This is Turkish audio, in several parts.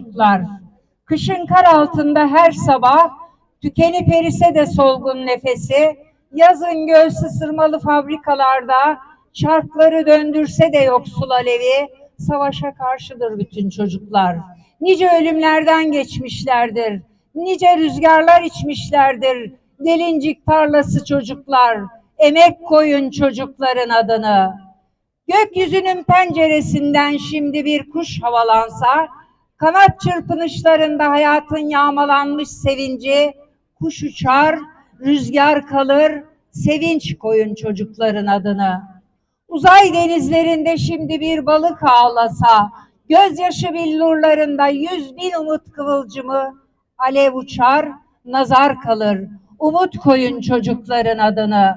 çocuklar. Kışın kar altında her sabah tükenip erise de solgun nefesi, yazın göğsü sırmalı fabrikalarda çarkları döndürse de yoksul alevi, savaşa karşıdır bütün çocuklar. Nice ölümlerden geçmişlerdir, nice rüzgarlar içmişlerdir, gelincik tarlası çocuklar, emek koyun çocukların adını. Gökyüzünün penceresinden şimdi bir kuş havalansa, kanat çırpınışlarında hayatın yağmalanmış sevinci, kuş uçar, rüzgar kalır, sevinç koyun çocukların adını. Uzay denizlerinde şimdi bir balık ağlasa, gözyaşı billurlarında yüz bin umut kıvılcımı, alev uçar, nazar kalır, umut koyun çocukların adını.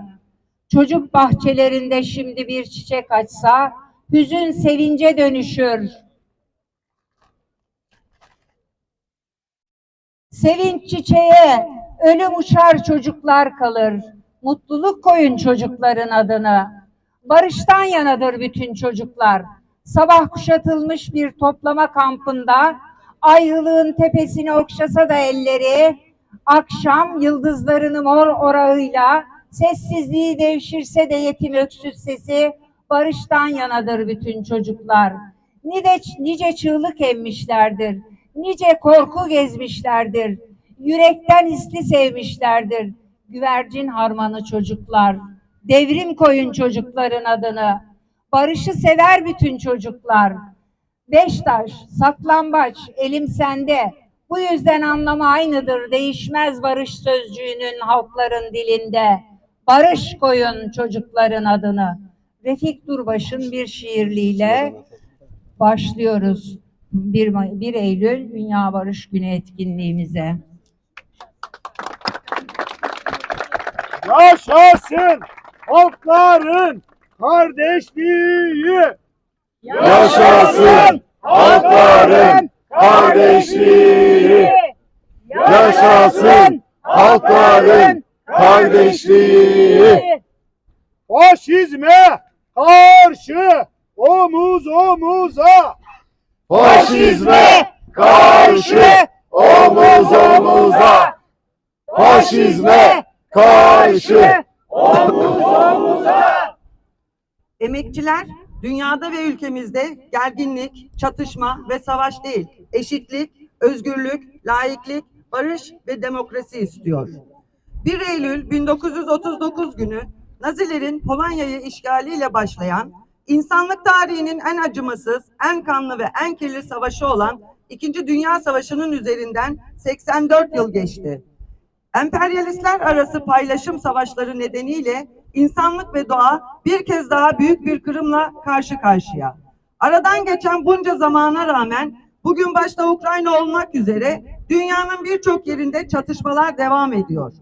Çocuk bahçelerinde şimdi bir çiçek açsa, hüzün sevince dönüşür. Sevinç çiçeğe, ölüm uçar çocuklar kalır. Mutluluk koyun çocukların adını. Barıştan yanadır bütün çocuklar. Sabah kuşatılmış bir toplama kampında, ayrılığın tepesini okşasa da elleri, akşam yıldızlarını mor orağıyla, sessizliği devşirse de yetim öksüz sesi, barıştan yanadır bütün çocuklar. Nice, nice çığlık emmişlerdir, nice korku gezmişlerdir, yürekten hisli sevmişlerdir. Güvercin harmanı çocuklar, devrim koyun çocukların adını, barışı sever bütün çocuklar. Beştaş, saklambaç, elim sende. Bu yüzden anlamı aynıdır, değişmez barış sözcüğünün halkların dilinde. Barış koyun çocukların adını. Refik Durbaş'ın bir şiirliğiyle başlıyoruz 1, May- 1 Eylül Dünya Barış Günü etkinliğimize. Yaşasın halkların kardeşliği. Yaşasın halkların kardeşliği. Yaşasın halkların kardeşliği. Faşizme karşı omuz omuza. Faşizme karşı omuz omuza. Faşizme karşı Emekçiler dünyada ve ülkemizde gerginlik, çatışma ve savaş değil, eşitlik, özgürlük, laiklik, barış ve demokrasi istiyor. 1 Eylül 1939 günü Nazilerin Polonya'yı işgaliyle başlayan, insanlık tarihinin en acımasız, en kanlı ve en kirli savaşı olan İkinci Dünya Savaşı'nın üzerinden 84 yıl geçti. Emperyalistler arası paylaşım savaşları nedeniyle insanlık ve doğa bir kez daha büyük bir kırımla karşı karşıya. Aradan geçen bunca zamana rağmen bugün başta Ukrayna olmak üzere dünyanın birçok yerinde çatışmalar devam ediyor.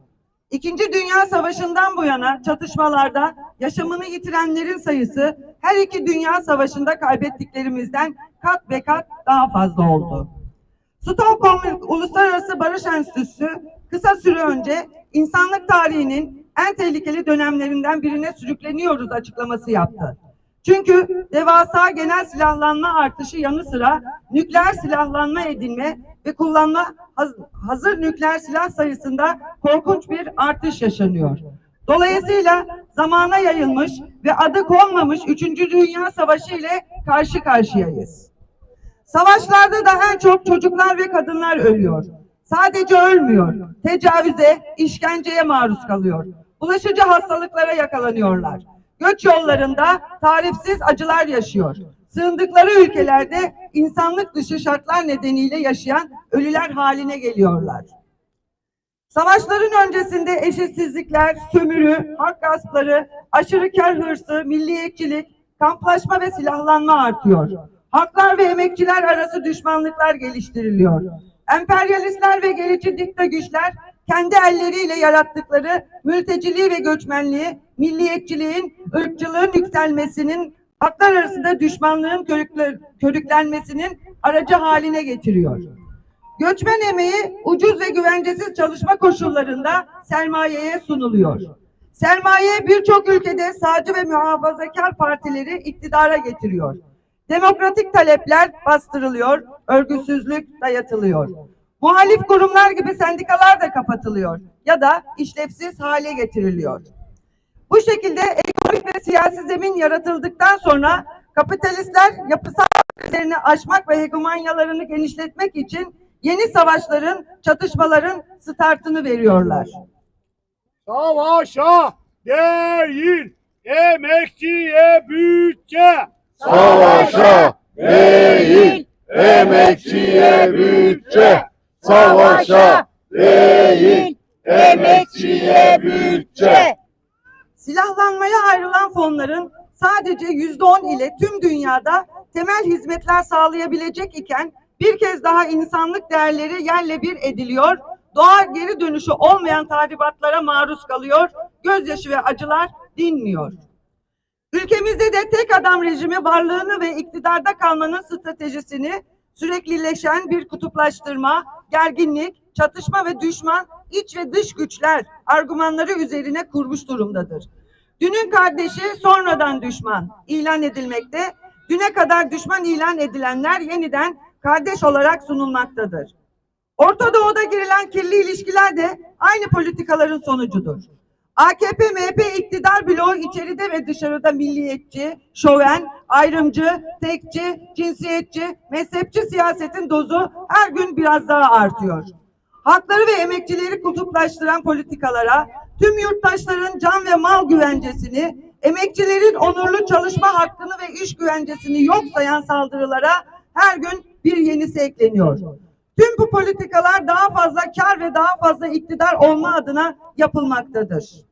İkinci Dünya Savaşı'ndan bu yana çatışmalarda yaşamını yitirenlerin sayısı her iki dünya savaşında kaybettiklerimizden kat ve kat daha fazla oldu. Stockholm Uluslararası Barış Enstitüsü kısa süre önce insanlık tarihinin en tehlikeli dönemlerinden birine sürükleniyoruz açıklaması yaptı. Çünkü devasa genel silahlanma artışı yanı sıra nükleer silahlanma edilme ve kullanma haz- hazır nükleer silah sayısında korkunç bir artış yaşanıyor. Dolayısıyla zamana yayılmış ve adı konmamış 3. Dünya Savaşı ile karşı karşıyayız. Savaşlarda da en çok çocuklar ve kadınlar ölüyor. Sadece ölmüyor. Tecavüze, işkenceye maruz kalıyor. Bulaşıcı hastalıklara yakalanıyorlar. Göç yollarında tarifsiz acılar yaşıyor. Sığındıkları ülkelerde insanlık dışı şartlar nedeniyle yaşayan ölüler haline geliyorlar. Savaşların öncesinde eşitsizlikler, sömürü, hak gaspları, aşırı kar hırsı, milliyetçilik, kamplaşma ve silahlanma artıyor. Haklar ve emekçiler arası düşmanlıklar geliştiriliyor. Emperyalistler ve gerici dikta güçler kendi elleriyle yarattıkları mülteciliği ve göçmenliği, milliyetçiliğin, ırkçılığın yükselmesinin, haklar arasında düşmanlığın körükle- körüklenmesinin aracı haline getiriyor. Göçmen emeği ucuz ve güvencesiz çalışma koşullarında sermayeye sunuluyor. Sermaye birçok ülkede sağcı ve muhafazakar partileri iktidara getiriyor. Demokratik talepler bastırılıyor, örgütsüzlük dayatılıyor. Muhalif kurumlar gibi sendikalar da kapatılıyor ya da işlevsiz hale getiriliyor. Bu şekilde ekonomik ve siyasi zemin yaratıldıktan sonra kapitalistler yapısal üzerine aşmak ve hegemonyalarını genişletmek için yeni savaşların, çatışmaların startını veriyorlar. Savaşa değil, emekçiye bütçe. Savaşa değil, emekçiye bütçe. Savaşa değil, emekçiye bütçe. Silahlanmaya ayrılan fonların sadece yüzde on ile tüm dünyada temel hizmetler sağlayabilecek iken bir kez daha insanlık değerleri yerle bir ediliyor, doğa geri dönüşü olmayan tahribatlara maruz kalıyor, gözyaşı ve acılar dinmiyor. Ülkemizde de tek adam rejimi varlığını ve iktidarda kalmanın stratejisini süreklileşen bir kutuplaştırma, gerginlik, çatışma ve düşman, iç ve dış güçler argümanları üzerine kurmuş durumdadır. Dünün kardeşi sonradan düşman ilan edilmekte, düne kadar düşman ilan edilenler yeniden kardeş olarak sunulmaktadır. Orta Doğu'da girilen kirli ilişkiler de aynı politikaların sonucudur. AKP MHP iktidar bloğu içeride ve dışarıda milliyetçi, şoven, ayrımcı, tekçi, cinsiyetçi, mezhepçi siyasetin dozu her gün biraz daha artıyor. Hakları ve emekçileri kutuplaştıran politikalara, tüm yurttaşların can ve mal güvencesini, emekçilerin onurlu çalışma hakkını ve iş güvencesini yok sayan saldırılara her gün bir yenisi ekleniyor. Tüm bu politikalar daha fazla kar ve daha fazla iktidar olma adına yapılmaktadır.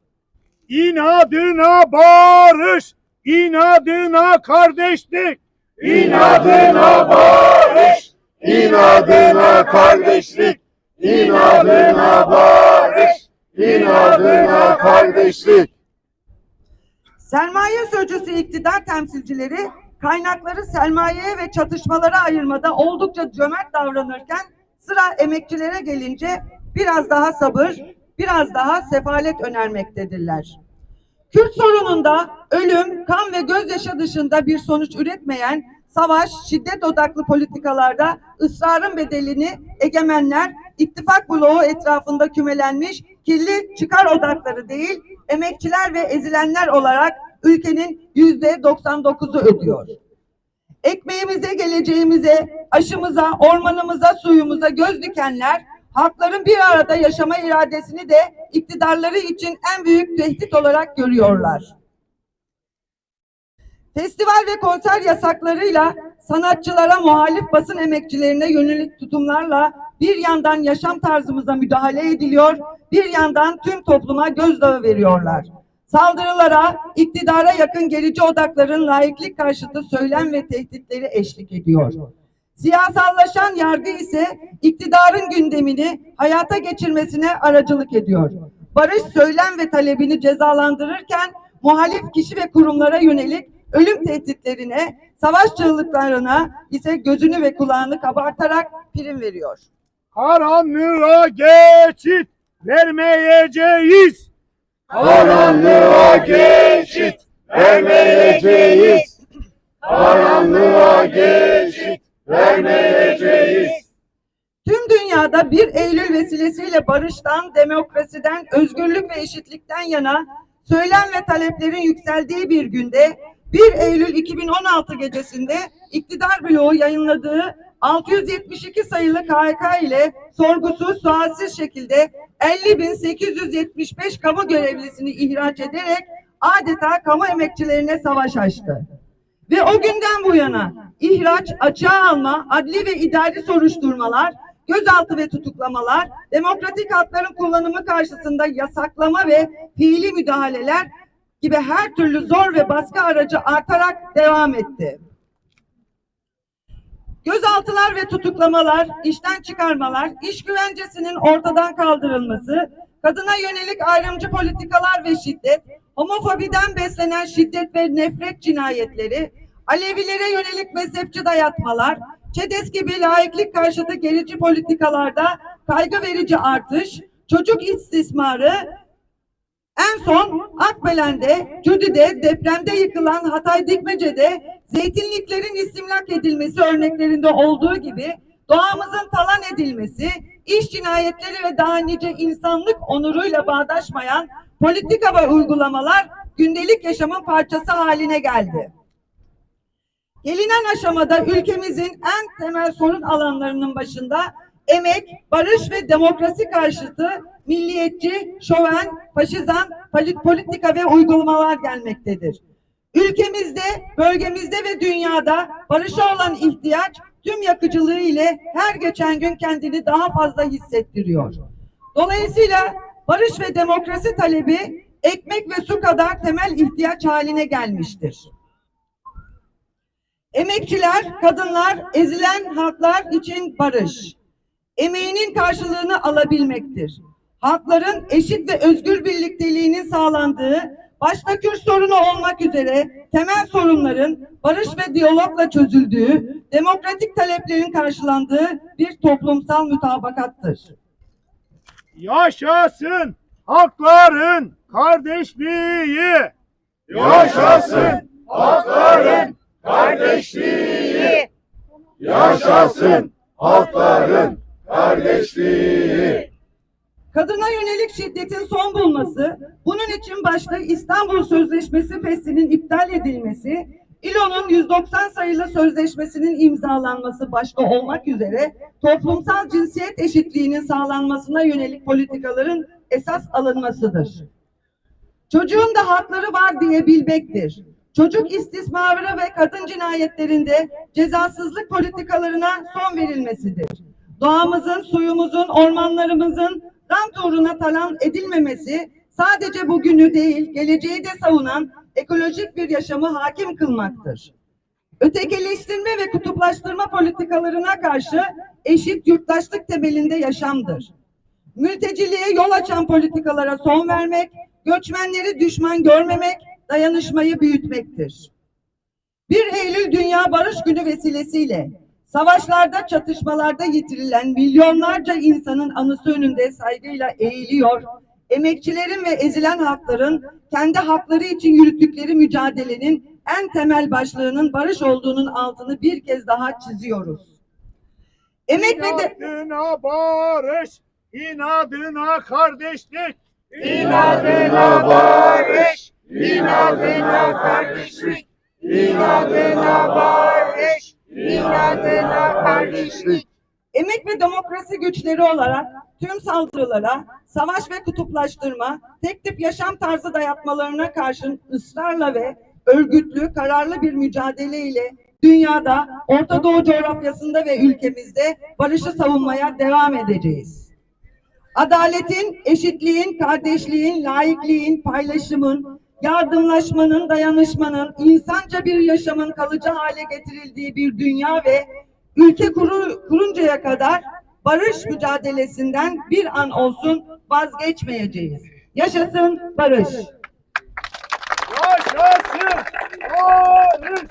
İnadına barış, inadına kardeşlik. İnadına barış, inadına kardeşlik, inadına barış, inadına kardeşlik. Sermaye sözcüsü iktidar temsilcileri kaynakları sermayeye ve çatışmalara ayırmada oldukça cömert davranırken sıra emekçilere gelince biraz daha sabır, biraz daha sefalet önermektedirler. Kürt sorununda ölüm, kan ve gözyaşı dışında bir sonuç üretmeyen savaş, şiddet odaklı politikalarda ısrarın bedelini egemenler, ittifak bloğu etrafında kümelenmiş kirli çıkar odakları değil, emekçiler ve ezilenler olarak ülkenin yüzde 99'u ödüyor. Ekmeğimize, geleceğimize, aşımıza, ormanımıza, suyumuza göz dikenler, halkların bir arada yaşama iradesini de iktidarları için en büyük tehdit olarak görüyorlar. Festival ve konser yasaklarıyla sanatçılara, muhalif basın emekçilerine yönelik tutumlarla bir yandan yaşam tarzımıza müdahale ediliyor, bir yandan tüm topluma gözdağı veriyorlar. Saldırılara, iktidara yakın gerici odakların laiklik karşıtı söylem ve tehditleri eşlik ediyor. Siyasallaşan yargı ise iktidarın gündemini hayata geçirmesine aracılık ediyor. Barış söylem ve talebini cezalandırırken muhalif kişi ve kurumlara yönelik ölüm tehditlerine, savaş çığlıklarına ise gözünü ve kulağını kabartarak prim veriyor. Karanlığa geçit vermeyeceğiz. Karanlığa geçit vermeyeceğiz. Karanlığa geçit vermeyeceğiz. Tüm dünyada 1 Eylül vesilesiyle barıştan, demokrasiden, özgürlük ve eşitlikten yana söylem ve taleplerin yükseldiği bir günde 1 Eylül 2016 gecesinde iktidar bloğu yayınladığı 672 sayılı KHK ile sorgusuz, sualsiz şekilde 50.875 kamu görevlisini ihraç ederek adeta kamu emekçilerine savaş açtı. Ve o günden bu yana ihraç, açığa alma, adli ve idari soruşturmalar, gözaltı ve tutuklamalar, demokratik hakların kullanımı karşısında yasaklama ve fiili müdahaleler gibi her türlü zor ve baskı aracı artarak devam etti. Gözaltılar ve tutuklamalar, işten çıkarmalar, iş güvencesinin ortadan kaldırılması, kadına yönelik ayrımcı politikalar ve şiddet, homofobiden beslenen şiddet ve nefret cinayetleri, Alevilere yönelik mezhepçi dayatmalar, ÇEDES gibi laiklik karşıtı gerici politikalarda kaygı verici artış, çocuk istismarı, en son Akbelen'de, Cüdü'de, depremde yıkılan Hatay Dikmece'de zeytinliklerin istimlak edilmesi örneklerinde olduğu gibi doğamızın talan edilmesi, iş cinayetleri ve daha nice insanlık onuruyla bağdaşmayan politika ve uygulamalar gündelik yaşamın parçası haline geldi. Gelinen aşamada ülkemizin en temel sorun alanlarının başında emek, barış ve demokrasi karşıtı milliyetçi, şoven, faşizan polit- politika ve uygulamalar gelmektedir. Ülkemizde, bölgemizde ve dünyada barışa olan ihtiyaç tüm yakıcılığı ile her geçen gün kendini daha fazla hissettiriyor. Dolayısıyla barış ve demokrasi talebi ekmek ve su kadar temel ihtiyaç haline gelmiştir. Emekçiler, kadınlar, ezilen halklar için barış. Emeğinin karşılığını alabilmektir. Halkların eşit ve özgür birlikteliğinin sağlandığı, başta Kürt sorunu olmak üzere temel sorunların barış ve diyalogla çözüldüğü, demokratik taleplerin karşılandığı bir toplumsal mütabakattır. Yaşasın hakların kardeşliği. Yaşasın halkların kardeşliği. Yaşasın halkların kardeşliği. Kadına yönelik şiddetin son bulması, bunun için başta İstanbul Sözleşmesi feslinin iptal edilmesi, İLO'nun 190 sayılı sözleşmesinin imzalanması başta olmak üzere toplumsal cinsiyet eşitliğinin sağlanmasına yönelik politikaların esas alınmasıdır. Çocuğun da hakları var diye bilmektir. Çocuk istismarı ve kadın cinayetlerinde cezasızlık politikalarına son verilmesidir. Doğamızın, suyumuzun, ormanlarımızın rant uğruna talan edilmemesi sadece bugünü değil, geleceği de savunan ekolojik bir yaşamı hakim kılmaktır. Ötekileştirme ve kutuplaştırma politikalarına karşı eşit yurttaşlık temelinde yaşamdır. Mülteciliğe yol açan politikalara son vermek, göçmenleri düşman görmemek, dayanışmayı büyütmektir. 1 Eylül Dünya Barış Günü vesilesiyle savaşlarda, çatışmalarda yitirilen milyonlarca insanın anısı önünde saygıyla eğiliyor, emekçilerin ve ezilen halkların kendi hakları için yürüttükleri mücadelenin en temel başlığının barış olduğunun altını bir kez daha çiziyoruz. Emek ve de... İnadına barış, inadına kardeşlik. İnadına barış, inadına kardeşlik. İnadına barış, inadına kardeşlik. Emek ve demokrasi güçleri olarak tüm saldırılara, savaş ve kutuplaştırma, tek tip yaşam tarzı dayatmalarına karşın ısrarla ve örgütlü, kararlı bir mücadeleyle dünyada, Orta Doğu coğrafyasında ve ülkemizde barışı savunmaya devam edeceğiz. Adaletin, eşitliğin, kardeşliğin, laikliğin, paylaşımın, yardımlaşmanın, dayanışmanın, insanca bir yaşamın kalıcı hale getirildiği bir dünya ve ülke kuru, kuruncaya kadar barış mücadelesinden bir an olsun vazgeçmeyeceğiz. Yaşasın barış. Yaşasın barış.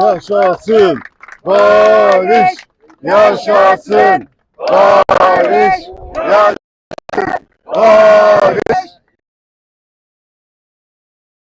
Yaşasın barış, yaşasın barış, yaşasın barış.